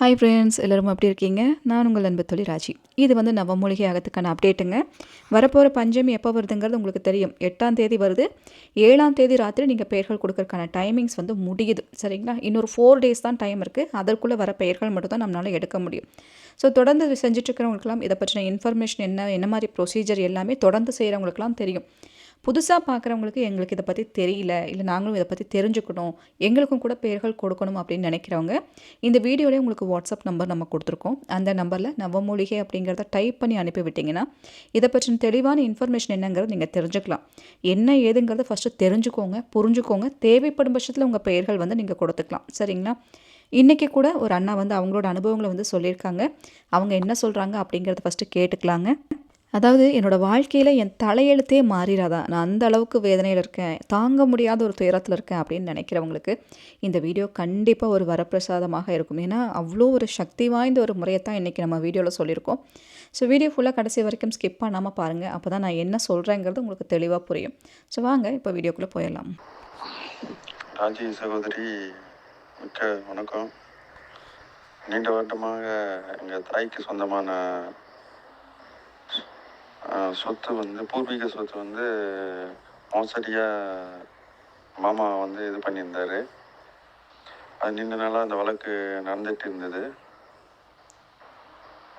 Hi friends எல்லோரும் எப்படி இருக்கீங்க? நான் உங்கள் அன்பு தொழில் ராஜி. இது வந்து நவமூலிகை ஆகத்துக்கான அப்டேட்டுங்க வரப்போகிற பஞ்சமி எப்போ வருதுங்கிறது உங்களுக்கு தெரியும். எட்டாம் தேதி வருது. ஏழாம் தேதி ராத்திரி நீங்கள் பெயர்கள் கொடுக்கறதுக்கான டைமிங்ஸ் வந்து முடியுது. சரிங்களா? இன்னொரு ஃபோர் டேஸ் தான் டைம் இருக்குது அதற்குள்ளே வர பெயர்கள் மட்டும் தான் நம்மளால் எடுக்க முடியும். ஸோ தொடர்ந்து செஞ்சுட்ருக்கிறவங்களுக்குலாம் இதை பற்றின இன்ஃபர்மேஷன் என்ன என்ன மாதிரி ப்ரொசீஜர் எல்லாமே தொடர்ந்து செய்கிறவங்களுக்குலாம் தெரியும். புதுசாக பார்க்குறவங்களுக்கு எங்களுக்கு இதை பற்றி தெரியல இல்லை நாங்களும் இதை பற்றி தெரிஞ்சுக்கணும் எங்களுக்கும் கூட பெயர்கள் கொடுக்கணும் அப்படின்னு நினைக்கிறவங்க இந்த வீடியோலேயே உங்களுக்கு வாட்ஸ்அப் நம்பர் நம்ம கொடுத்துருக்கோம். அந்த நம்பரில் நவமூலிகை அப்படிங்கிறத டைப் பண்ணி அனுப்பி விட்டிங்கன்னா இதை பற்றின தெளிவான இன்ஃபர்மேஷன் என்னங்கிறத நீங்கள் தெரிஞ்சுக்கலாம். என்ன ஏதுங்கிறத ஃபஸ்ட்டு தெரிஞ்சுக்கோங்க புரிஞ்சுக்கோங்க. தேவைப்படும் பட்சத்தில் உங்கள் பெயர்கள் வந்து நீங்கள் கொடுத்துக்கலாம். சரிங்களா? இன்றைக்கி கூட ஒரு அண்ணா வந்து அவங்களோட அனுபவங்களை வந்து சொல்லியிருக்காங்க. அவங்க என்ன சொல்கிறாங்க அப்படிங்கிறத ஃபஸ்ட்டு கேட்டுக்கலாங்க. அதாவது என்னோடய வாழ்க்கையில் என் தலையெழுத்தே மாறிடாதா நான் அந்த அளவுக்கு வேதனையில் இருக்கேன். தாங்க முடியாத ஒரு துயரத்தில் இருக்கேன் அப்படின்னு நினைக்கிறவங்களுக்கு இந்த வீடியோ கண்டிப்பாக ஒரு வரப்பிரசாதமாக இருக்கும். ஏன்னா அவ்வளோ ஒரு சக்தி வாய்ந்த ஒரு முறையை தான் இன்றைக்கி நம்ம வீடியோவில் சொல்லியிருக்கோம். ஸோ வீடியோ ஃபுல்லாக கடைசி வரைக்கும் ஸ்கிப் பண்ணாமல் பாருங்கள் அப்போ தான் நான் என்ன சொல்கிறேங்கிறது உங்களுக்கு தெளிவாக புரியும். ஸோ வாங்க இப்போ வீடியோக்குள்ளே போயிடலாம். ராஜி சகோதரி மிக்க வணக்கம். நீண்ட வருடமாக எங்கள் தாய்க்கு சொந்தமான சொத்து வந்து பூர்வீக சொத்து வந்து மோசடியாக மாமா வந்து இது பண்ணியிருந்தார். அது நீண்ட நாளாக அந்த வழக்கு நடந்துட்டு இருந்தது.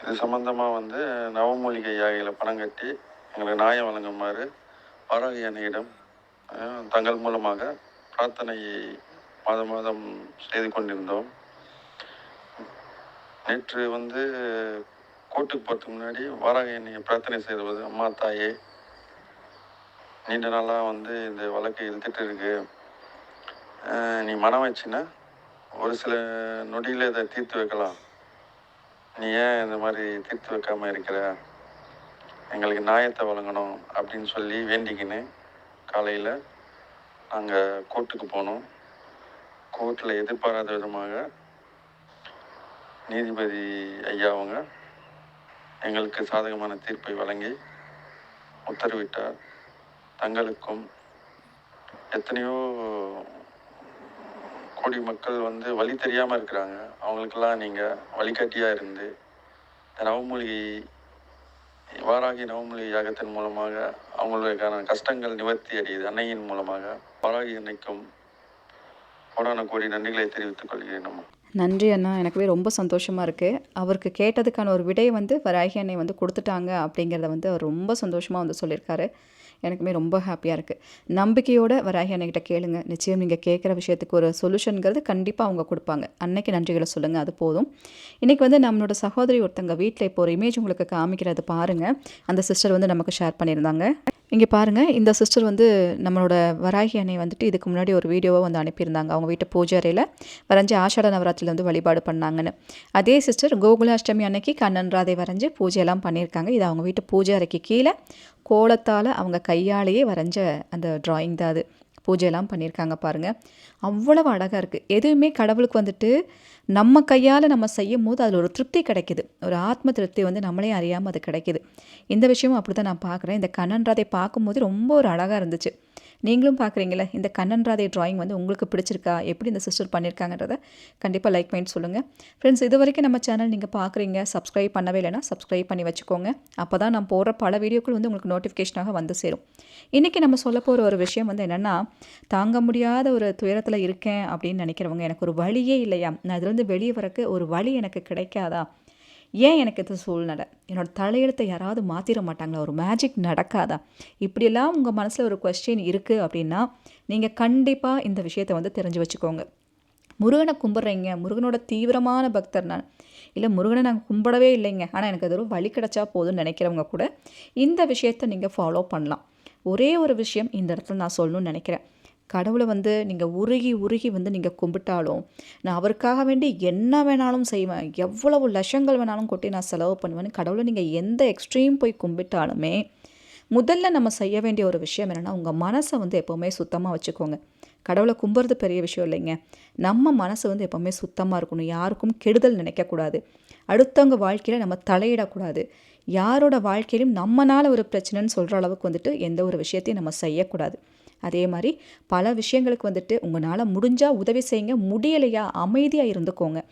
இது சம்மந்தமாக வந்து நவமூலிகை யாகைகளை பணம் கட்டி எங்களுக்கு நியாயம் வழங்குமாறு வாராகி அன்னையிடம் தங்கள் மூலமாக பிரார்த்தனை மாதம் மாதம் செய்து கொண்டிருந்தோம். நேற்று வந்து கோட்டுக்கு போகிறதுக்கு முன்னாடி வாராக என்னை பிரார்த்தனை செய்வது அம்மா தாயே நீண்ட நாளாக வந்து இந்த வழக்கு இழுத்துட்டு இருக்கு. நீ மனம் வச்சுன்னா ஒரு சில நொடியில் இதை தீர்த்து வைக்கலாம். நீ ஏன் இந்த மாதிரி தீர்த்து வைக்காமல் இருக்கிற? எங்களுக்கு நியாயத்தை வழங்கணும் அப்படின்னு சொல்லி வேண்டிக்கின்னு காலையில் நாங்கள் கோர்ட்டுக்கு போனோம். கோர்ட்டில் எதிர்பாராத விதமாக நீதிபதி ஐயா அவங்க எங்களுக்கு சாதகமான தீர்ப்பை வழங்கி உத்தரவிட்டார். தங்களுக்கும் எத்தனையோ கோடி மக்கள் வந்து வழி தெரியாமல் இருக்கிறாங்க. அவங்களுக்கெல்லாம் நீங்கள் வழிகாட்டியாக இருந்து நவமொழி வாராகி நவமொழி யாகத்தின் மூலமாக அவங்களுக்கான கஷ்டங்கள் நிவர்த்தி அடையுது. அன்னையின் மூலமாக வாராகி அன்னைக்கும் கோடான கோடி நன்றிகளை தெரிவித்துக் கொள்கிறேன் அம்மா. நன்றி அண்ணா. எனக்குவே ரொம்ப சந்தோஷமாக இருக்குது அவருக்கு கேட்டதுக்கான ஒரு விடையை வந்து வராகி அன்னை வந்து கொடுத்துட்டாங்க அப்படிங்கிறத வந்து அவர் ரொம்ப சந்தோஷமாக வந்து சொல்லியிருக்காரு. எனக்குமே ரொம்ப ஹாப்பியாக இருக்குது நம்பிக்கையோடு வராகி அன்னைக்கிட்ட கேளுங்க. நிச்சயம் நீங்கள் கேட்குற விஷயத்துக்கு ஒரு சொல்யூஷனுங்கிறது கண்டிப்பாக அவங்க கொடுப்பாங்க. அன்னைக்கு நன்றிகளை சொல்லுங்கள் அது போதும். இன்றைக்கி வந்து நம்மளோட சகோதரி ஒருத்தங்க வீட்டில் இப்போ ஒரு இமேஜ் உங்களுக்கு காமிக்கிறது பாருங்கள் அந்த சிஸ்டர் வந்து நமக்கு ஷேர் பண்ணியிருந்தாங்க. இங்கே பாருங்கள் இந்த சிஸ்டர் வந்து நம்மளோட வராகி அன்னை வந்துட்டு இதுக்கு முன்னாடி ஒரு வீடியோவை வந்து அனுப்பியிருந்தாங்க. அவங்க வீட்டு பூஜை அறையில் வரைஞ்சி ஆஷாட நவராத்திரியில் வந்து வழிபாடு பண்ணாங்கன்னு. அதே சிஸ்டர் கோகுலாஷ்டமி அன்னைக்கு கண்ணன் ராதை வரைஞ்சி பூஜையெல்லாம் பண்ணியிருக்காங்க. இது அவங்க வீட்டு பூஜை அறைக்கு கீழே கோலத்தால் அவங்க கையாலேயே வரைஞ்ச அந்த டிராயிங் தான் அது. பூஜையெல்லாம் பண்ணியிருக்காங்க பாருங்கள் அவ்வளவு அழகாக இருக்குது எதுவுமே கடவுளுக்கு வந்துட்டு நம்ம கையால் நம்ம செய்யும் போது அதில் ஒரு திருப்தி கிடைக்குது. ஒரு ஆத்ம திருப்தி வந்து நம்மளே அறியாமல் அது கிடைக்குது. இந்த விஷயமும் அப்படி தான் நான் பார்க்குறேன். இந்த கண்ணன்றதை பார்க்கும்போது ரொம்ப ஒரு அழகாக இருந்துச்சு. நீங்களும் பார்க்குறீங்களே இந்த கண்ணன் ராதை டிராயிங் வந்து உங்களுக்கு பிடிச்சிருக்கா? எப்படி இந்த சிஸ்டர் பண்ணியிருக்காங்கன்றத கண்டிப்பாக லைக் பண்ணி சொல்லுங்கள் ஃப்ரெண்ட்ஸ் இது வரைக்கும் நம்ம சேனல் நீங்கள் பார்க்குறீங்க சப்ஸ்கிரைப் பண்ணவே இல்லைன்னா சப்ஸ்கிரைப் பண்ணி வச்சுக்கோங்க. அப்போ தான் நான் போடுற பல வீடியோக்கள் வந்து உங்களுக்கு நோட்டிஃபிகேஷனாக வந்து சேரும். இன்றைக்கி நம்ம சொல்ல போகிற ஒரு விஷயம் வந்து என்னென்னா தாங்க முடியாத ஒரு துயரத்தில் இருக்கேன் அப்படின்னு நினைக்கிறவங்க எனக்கு ஒரு வழியே இல்லையா? நான் இதுலேருந்து வெளியே வரக்கு ஒரு வழி எனக்கு கிடைக்காதா? ஏன் எனக்கு இது சூழ்நிலை? என்னோட தலையெழுத்தை யாராவது மாற்றிட மாட்டாங்களா? ஒரு மேஜிக் நடக்காதா? இப்படியெல்லாம் உங்கள் மனசில் ஒரு கொஸ்டின் இருக்குது அப்படின்னா நீங்கள் கண்டிப்பாக இந்த விஷயத்தை வந்து தெரிஞ்சு வச்சுக்கோங்க. முருகனை கும்பிட்றீங்க. முருகனோட தீவிரமான பக்தர் நான். இல்லை முருகனை நாங்கள் கும்பிடவே இல்லைங்க. ஆனால் எனக்கு அது ஒரு வழி கிடச்சா போதும்னு நினைக்கிறவங்க கூட இந்த விஷயத்தை நீங்கள் ஃபாலோ பண்ணலாம். ஒரே ஒரு விஷயம் இந்த இடத்துல நான் சொல்லணும்னு நினைக்கிறேன். கடவுளை வந்து நீங்கள் உருகி உருகி வந்து நீங்கள் கும்பிட்டாலும் நான் அவருக்காக வேண்டி என்ன வேணாலும் செய்வேன் எவ்வளவு லட்சங்கள் வேணாலும் கொட்டி நான் செலவு பண்ணுவேன்னு கடவுளை நீங்கள் எந்த எக்ஸ்ட்ரீம் போய் கும்பிட்டாலுமே முதல்ல நம்ம செய்ய வேண்டிய ஒரு விஷயம் என்னென்னா உங்கள் மனசை வந்து எப்போவுமே சுத்தமாக வச்சுக்கோங்க. கடவுளை கும்புறது பெரிய விஷயம் இல்லைங்க. நம்ம மனசு வந்து எப்போவுமே சுத்தமாக இருக்கணும். யாருக்கும் கெடுதல் நினைக்கக்கூடாது. அடுத்தவங்க வாழ்க்கையில் நம்ம தலையிடக்கூடாது. யாரோட வாழ்க்கையிலும் நம்மனால ஒரு பிரச்சனைன்னு சொல்கிற அளவுக்கு வந்துட்டு எந்த ஒரு விஷயத்தையும் நம்ம செய்யக்கூடாது. அதே மாதிரி பல விஷயங்களுக்கு வந்துட்டு உங்களால் முடிஞ்சால் உதவி செய்யுங்க முடியலையா அமைதியாக இருந்துக்கோங்க.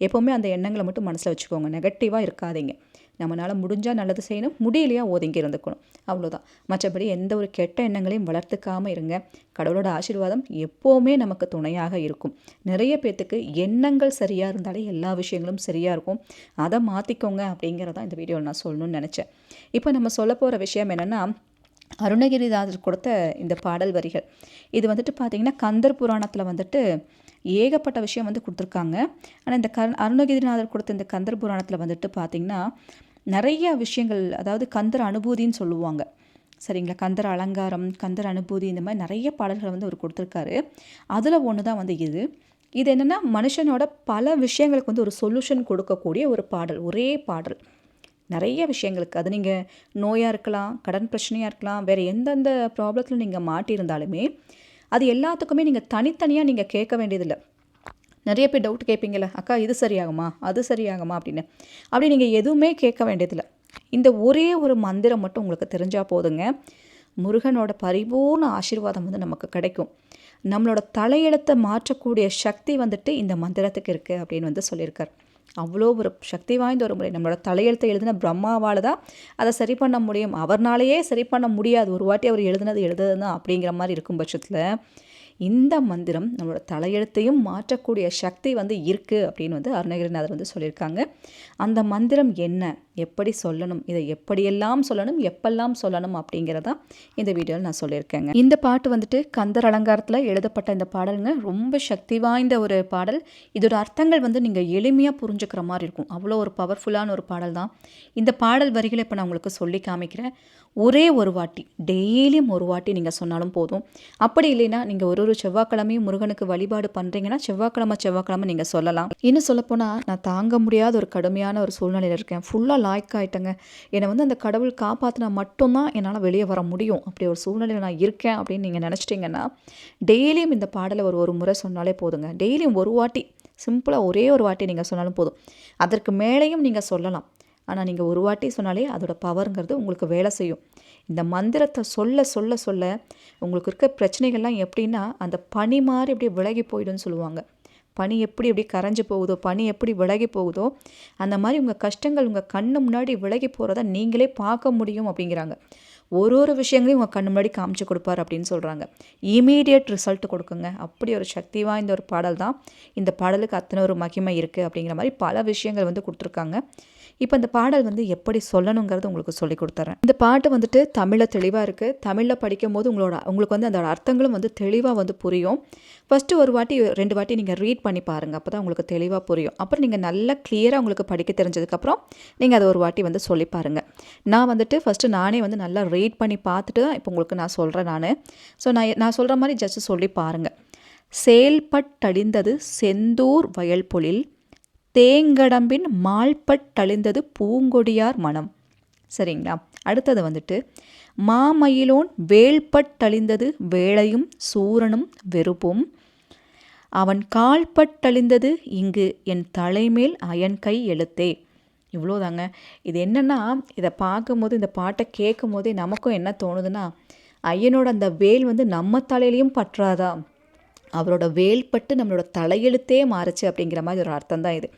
எப்போவுமே அந்த எண்ணங்களை மட்டும் மனசில் வச்சுக்கோங்க. நெகட்டிவாக இருக்காதீங்க. நம்மளால் முடிஞ்சால் நல்லது செய்யணும் முடியலையா ஒதுங்கி இருந்துக்கணும். அவ்வளோதான் மற்றபடி எந்த ஒரு கெட்ட எண்ணங்களையும் வளர்த்துக்காமல் இருங்க. கடவுளோட ஆசீர்வாதம் எப்போவுமே நமக்கு துணையாக இருக்கும். நிறைய பேர்த்துக்கு எண்ணங்கள் சரியாக இருந்தாலே எல்லா விஷயங்களும் சரியாக இருக்கும். அதை மாற்றிக்கோங்க அப்படிங்கிறதான் இந்த வீடியோவில் நான் சொல்லணும்னு நினச்சேன். இப்போ நம்ம சொல்ல போகிற விஷயம் என்னென்னா அருணகிரிதாசர் கொடுத்த இந்த பாடல் வரிகள். இது வந்துட்டு பார்த்திங்கன்னா கந்தர் புராணத்தில் வந்துட்டு ஏகப்பட்ட விஷயம் வந்து கொடுத்துருக்காங்க. ஆனால் இந்த க அருணகிரிநாதர் கொடுத்த இந்த கந்தர் புராணத்தில் வந்துட்டு பார்த்திங்கன்னா நிறைய விஷயங்கள் அதாவது கந்தர் அனுபூதின்னு சொல்லுவாங்க. சரிங்களா? கந்தர் அலங்காரம் கந்தர் அனுபூதி இந்த மாதிரி நிறைய பாடல்களை வந்து அவர் கொடுத்துருக்காரு. அதில் ஒன்று தான் வந்து இது. இது என்னென்னா மனுஷனோட பல விஷயங்களுக்கு வந்து ஒரு சொல்யூஷன் கொடுக்கக்கூடிய ஒரு பாடல் ஒரே பாடல். நிறைய விஷயங்களுக்கு. அது நீங்கள் நோயாக இருக்கலாம் கடன் பிரச்சனையாக இருக்கலாம் வேறு எந்தெந்த ப்ராப்ளத்தில் நீங்கள் மாட்டியிருந்தாலுமே அது எல்லாத்துக்குமே நீங்கள் தனித்தனியாக நீங்கள் கேட்க வேண்டியதில்லை. நிறைய பேர் டவுட் கேட்பீங்களே அக்கா இது சரியாகுமா? அது சரியாகுமா? அப்படின்னு. அப்படி நீங்கள் எதுவுமே கேட்க வேண்டியதில்லை. இந்த ஒரே ஒரு மந்திரம் மட்டும் உங்களுக்கு தெரிஞ்சால் போதுங்க. முருகனோட பரிபூர்ண ஆசீர்வாதம் வந்து நமக்கு கிடைக்கும். நம்மளோட தலையெழுத்தை மாற்றக்கூடிய சக்தி வந்துட்டு இந்த மந்திரத்துக்கு இருக்குது அப்படின்னு வந்து சொல்லியிருக்கார். அவ்வளோ ஒரு சக்தி வாய்ந்த ஒரு முறை. நம்மளோட தலையெழுத்தை எழுதின பிரம்மாவால் தான் அதை சரி பண்ண முடியும். அவர்னாலேயே சரி பண்ண முடியாது. ஒரு வாட்டி அவர் எழுதுனது எழுதுறது தான் அப்படிங்கிற மாதிரி இருக்கும் பட்சத்தில் இந்த மந்திரம் நம்மளோட தலையெழுத்தையும் மாற்றக்கூடிய சக்தி வந்து இருக்குது அப்படின்னு வந்து அருணகிரிநாதர் வந்து சொல்லியிருக்காங்க. அந்த மந்திரம் என்ன? எப்படி சொல்லணும்? இதை எப்படியெல்லாம் சொல்லணும்? எப்பெல்லாம் சொல்லணும்? அப்படிங்கிறதா இந்த வீடியோவில் நான் சொல்லியிருக்கேங்க. இந்த பாட்டு வந்துட்டு கந்தர் அலங்காரத்தில் எழுதப்பட்ட இந்த பாடலுங்க. ரொம்ப சக்தி வாய்ந்த ஒரு பாடல். இதோட அர்த்தங்கள் வந்து நீங்கள் எளிமையாக புரிஞ்சுக்கிற மாதிரி இருக்கும். அவ்வளோ ஒரு பவர்ஃபுல்லான ஒரு பாடல் தான். இந்த பாடல் வரிகளை இப்போ நான் உங்களுக்கு சொல்லி காமிக்கிறேன். ஒரே ஒரு வாட்டி டெய்லியும் ஒரு வாட்டி நீங்கள் சொன்னாலும் போதும். அப்படி இல்லைன்னா நீங்கள் ஒரு ஒரு செவ்வாய்க்கிழமையும் முருகனுக்கு வழிபாடு பண்ணுறீங்கன்னா செவ்வாய்க்கிழமை செவ்வாய்க்கிழமை நீங்கள் சொல்லலாம். இன்னும் சொல்லப்போனால் நான் தாங்க முடியாத ஒரு கடுமையான ஒரு சூழ்நிலையில் இருக்கேன். ஃபுல்லாக லாய்க் ஆகிட்டேங்க என்னை வந்து அந்த கடவுள் காப்பாற்றினா மட்டும்தான் என்னால் வெளியே வர முடியும். அப்படி ஒரு சூழ்நிலையில் நான் இருக்கேன் அப்படின்னு நீங்கள் நினச்சிட்டிங்கன்னா டெய்லியும் இந்த பாடலை ஒரு ஒரு முறை சொன்னாலே போதுங்க. டெய்லியும் ஒரு வாட்டி சிம்பிளாக ஒரே ஒரு வாட்டி நீங்கள் சொன்னாலும் போதும். அதற்கு மேலேயும் நீங்கள் சொல்லலாம். ஆனால் நீங்கள் ஒரு வாட்டி சொன்னாலே அதோட பவருங்கிறது உங்களுக்கு வேலை செய்யும். இந்த மந்திரத்தை சொல்ல சொல்ல சொல்ல உங்களுக்கு இருக்க பிரச்சனைகள்லாம் எப்படின்னா அந்த பனி மாதிரி அப்படியே விலகி போயிடும்னு சொல்லுவாங்க. பனி எப்படி எப்படி கரைஞ்சி போகுதோ பனி எப்படி விலகி போகுதோ அந்த மாதிரி உங்கள் கஷ்டங்கள் உங்கள் கண்ணு முன்னாடி விலகி போகிறத நீங்களே பார்க்க முடியும் அப்படிங்கிறாங்க. ஒரு ஒரு விஷயங்களையும் உங்கள் கண்ணு முன்னாடி காமிச்சு கொடுப்பார் அப்படின்னு சொல்கிறாங்க இமீடியட் ரிசல்ட் கொடுக்குங்க. அப்படி ஒரு சக்தி வாய்ந்த ஒரு பாடல் தான். இந்த பாடலுக்கு அத்தனை ஒரு மகிமை இருக்குது அப்படிங்கிற மாதிரி பல விஷயங்கள் வந்து கொடுத்துருக்காங்க. இப்போ இந்த பாடல் வந்து எப்படி சொல்லணுங்கிறது உங்களுக்கு சொல்லி கொடுத்துறேன். இந்த பாட்டு வந்துட்டு தமிழில் தெளிவாக இருக்குது தமிழில் படிக்கும் போது உங்களோட உங்களுக்கு வந்து அதோட அர்த்தங்களும் வந்து தெளிவாக வந்து புரியும். ஃபஸ்ட்டு ஒரு வாட்டி ரெண்டு வாட்டி நீங்கள் ரீட் பண்ணி பாருங்கள் அப்போ தான் உங்களுக்கு தெளிவாக புரியும். அப்புறம் நீங்கள் நல்லா கிளியராக உங்களுக்கு படிக்க தெரிஞ்சதுக்கப்புறம் நீங்கள் அதை ஒரு வாட்டி வந்து சொல்லி பாருங்கள் நான் வந்துட்டு ஃபஸ்ட்டு நானே வந்து நல்லா ரீட் பண்ணி பார்த்துட்டு தான் இப்போ உங்களுக்கு நான் சொல்கிறேன் நான். ஸோ நான் நான் சொல்கிற மாதிரி ஜஸ்ட் சொல்லி பாருங்கள் செயல்பட்டழிந்தது செந்தூர் வயல் பொழில் தேங்கடம்பின் மால்பட்டழிந்தது பூங்கொடியார் மனம். சரிங்களா? அடுத்தது வந்துட்டு மாமயிலோன் வேள்பட்டழிந்தது வேளையும் சூரனும் வெறுப்பும். அவன் கால்பட்டழிந்தது இங்கு என் தலைமேல் அயன் கை எழுத்தே. இவ்வளோதாங்க. இது என்னென்னா இதை பார்க்கும்போது இந்த பாட்டை கேட்கும் போதே நமக்கும் என்ன தோணுதுன்னா ஐயனோட அந்த வேல் வந்து நம்ம தலையிலையும் பற்றாதா? அவரோட வேல் பட்டு நம்மளோட தலையெழுத்தே மாறுச்சு அப்படிங்கிற மாதிரி ஒரு அர்த்தம் தான் இது.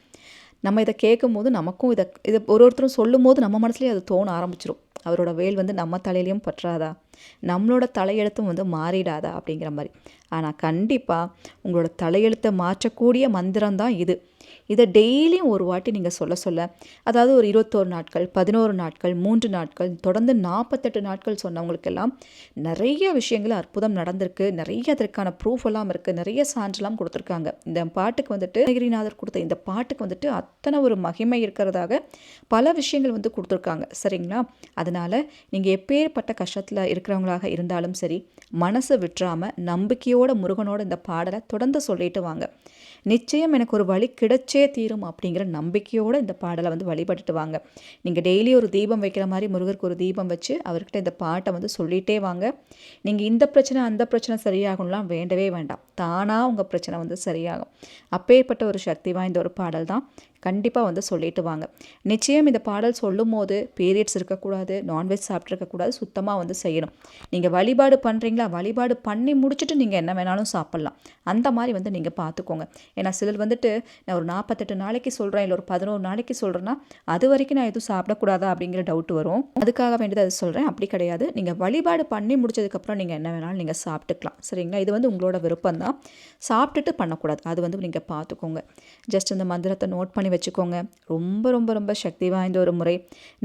நம்ம இதை கேட்கும் போது நமக்கும் இதை இதை ஒரு ஒருத்தரும் சொல்லும் போது நம்ம மனசுலேயே அது தோண ஆரம்பிச்சிடும் அவரோட வேல் வந்து நம்ம தலையிலையும் பற்றாதா? நம்மளோட தலையெழுத்தும் வந்து மாறிடாதா? அப்படிங்கிற மாதிரி. ஆனால் கண்டிப்பாக உங்களோட தலையெழுத்தை மாற்றக்கூடிய மந்திரம் தான் இது. இதை டெய்லியும் ஒரு வாட்டி நீங்கள் சொல்ல சொல்ல அதாவது ஒரு இருபத்தோரு நாட்கள் பதினோரு நாட்கள் மூன்று நாட்கள் தொடர்ந்து நாற்பத்தெட்டு நாட்கள் சொன்னவங்களுக்கெல்லாம் நிறைய விஷயங்கள் அற்புதம் நடந்திருக்கு. நிறைய அதற்கான ப்ரூஃப் எல்லாம் இருக்குது நிறைய சான்றெல்லாம் கொடுத்துருக்காங்க. இந்த பாட்டுக்கு வந்துட்டு அருணகிரிநாதர் கொடுத்த இந்த பாட்டுக்கு வந்துட்டு அத்தனை ஒரு மகிமை இருக்கிறதாக பல விஷயங்கள் வந்து கொடுத்துருக்காங்க. சரிங்களா? அதனால் நீங்கள் எப்பேற்பட்ட கஷ்டத்தில் இருக்கிறவங்களாக இருந்தாலும் சரி மனசை விட்டுறாமல் நம்பிக்கையோட முருகனோட இந்த பாடலை தொடர்ந்து சொல்லிட்டு வாங்க. நிச்சயம் எனக்கு ஒரு வழி கிடைச்சே தீரும் அப்படிங்கிற நம்பிக்கையோடு இந்த பாடலை வந்து வழிபட்டுட்டு வாங்க நீங்கள் டெய்லி ஒரு தீபம் வைக்கிற மாதிரி முருகருக்கு ஒரு தீபம் வச்சு அவர்கிட்ட இந்த பாட்டை வந்து சொல்லிகிட்டே வாங்க. நீங்கள் இந்த பிரச்சனை அந்த பிரச்சனை சரியாகணும்லாம் வேண்டவே வேண்டாம். தானாக உங்கள் பிரச்சனை வந்து சரியாகும். அப்பேற்பட்ட ஒரு சக்தி வாய்ந்த ஒரு பாடல் தான். கண்டிப்பாக வந்து சொல்லிட்டு வாங்க. நிச்சயம் இந்த பாடல் சொல்லும் போது பீரியட்ஸ் இருக்கக்கூடாது நான்வெஜ் சாப்பிட்ருக்கக்கூடாது சுத்தமாக வந்து செய்யணும். நீங்கள் வழிபாடு பண்ணுறீங்களா வழிபாடு பண்ணி முடிச்சுட்டு நீங்கள் என்ன வேணாலும் சாப்பிட்லாம். அந்த மாதிரி வந்து நீங்கள் பார்த்துக்கோங்க. ஏன்னா சிலர் வந்துட்டு நான் ஒரு நாற்பத்தெட்டு நாளைக்கு சொல்கிறேன் இல்லை ஒரு பதினோரு நாளைக்கு சொல்கிறேன்னா அது வரைக்கும் நான் எதுவும் சாப்பிடக்கூடாதா? அப்படிங்கிற டவுட் வரும். அதுக்காக வேண்டியது அது சொல்கிறேன் அப்படி கிடையாது. நீங்கள் வழிபாடு பண்ணி முடிச்சதுக்கப்புறம் நீங்கள் என்ன வேணாலும் நீங்கள் சாப்பிட்டுக்கலாம். சரிங்களா? இது வந்து உங்களோட விருப்பம் தான். சாப்பிட்டுட்டு பண்ணக்கூடாது. அது வந்து நீங்கள் பார்த்துக்கோங்க. ஜஸ்ட் இந்த மந்திரத்தை நோட் பண்ணி வச்சுக்கோங்க. ரொம்ப ரொம்ப ரொம்ப சக்தி வாய்ந்த ஒரு முறை.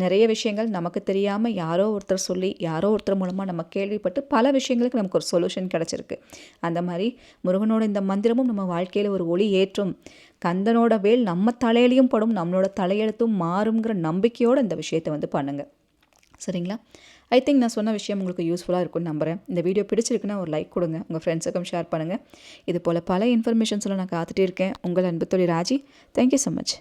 நிறைய விஷயங்கள் நமக்கு தெரியாமல் யாரோ ஒருத்தர் சொல்லி யாரோ ஒருத்தர் மூலமாக நம்ம கேள்விப்பட்டு பல விஷயங்களுக்கு நமக்கு ஒரு சொல்யூஷன் கிடச்சிருக்கு. அந்த மாதிரி முருகனோட இந்த மந்திரமும் நம்ம வாழ்க்கையில் ஒரு ஒளி ஏற்றும். கந்தனோட வேல் நம்ம தலையிலையும் படும் நம்மளோட தலையெழுத்தும் மாறுங்கிற நம்பிக்கையோடு இந்த விஷயத்தை வந்து பண்ணுங்கள் சரிங்களா? ஐ திங்க் நான் சொன்ன விஷயம் உங்களுக்கு யூஸ்ஃபுல்லாக இருக்கும்னு நம்புகிறேன் இந்த வீடியோ பிடிச்சிருக்குன்னா ஒரு லைக் கொடுங்க உங்கள் ஃப்ரெண்ட்ஸுக்கும் ஷேர் பண்ணுங்கள் இது போல் பல இன்ஃபர்மேஷன்ஸ்லாம் நான் காத்துட்டே இருக்கேன். உங்கள் அன்பு தொழில் ராஜி. Thank you so much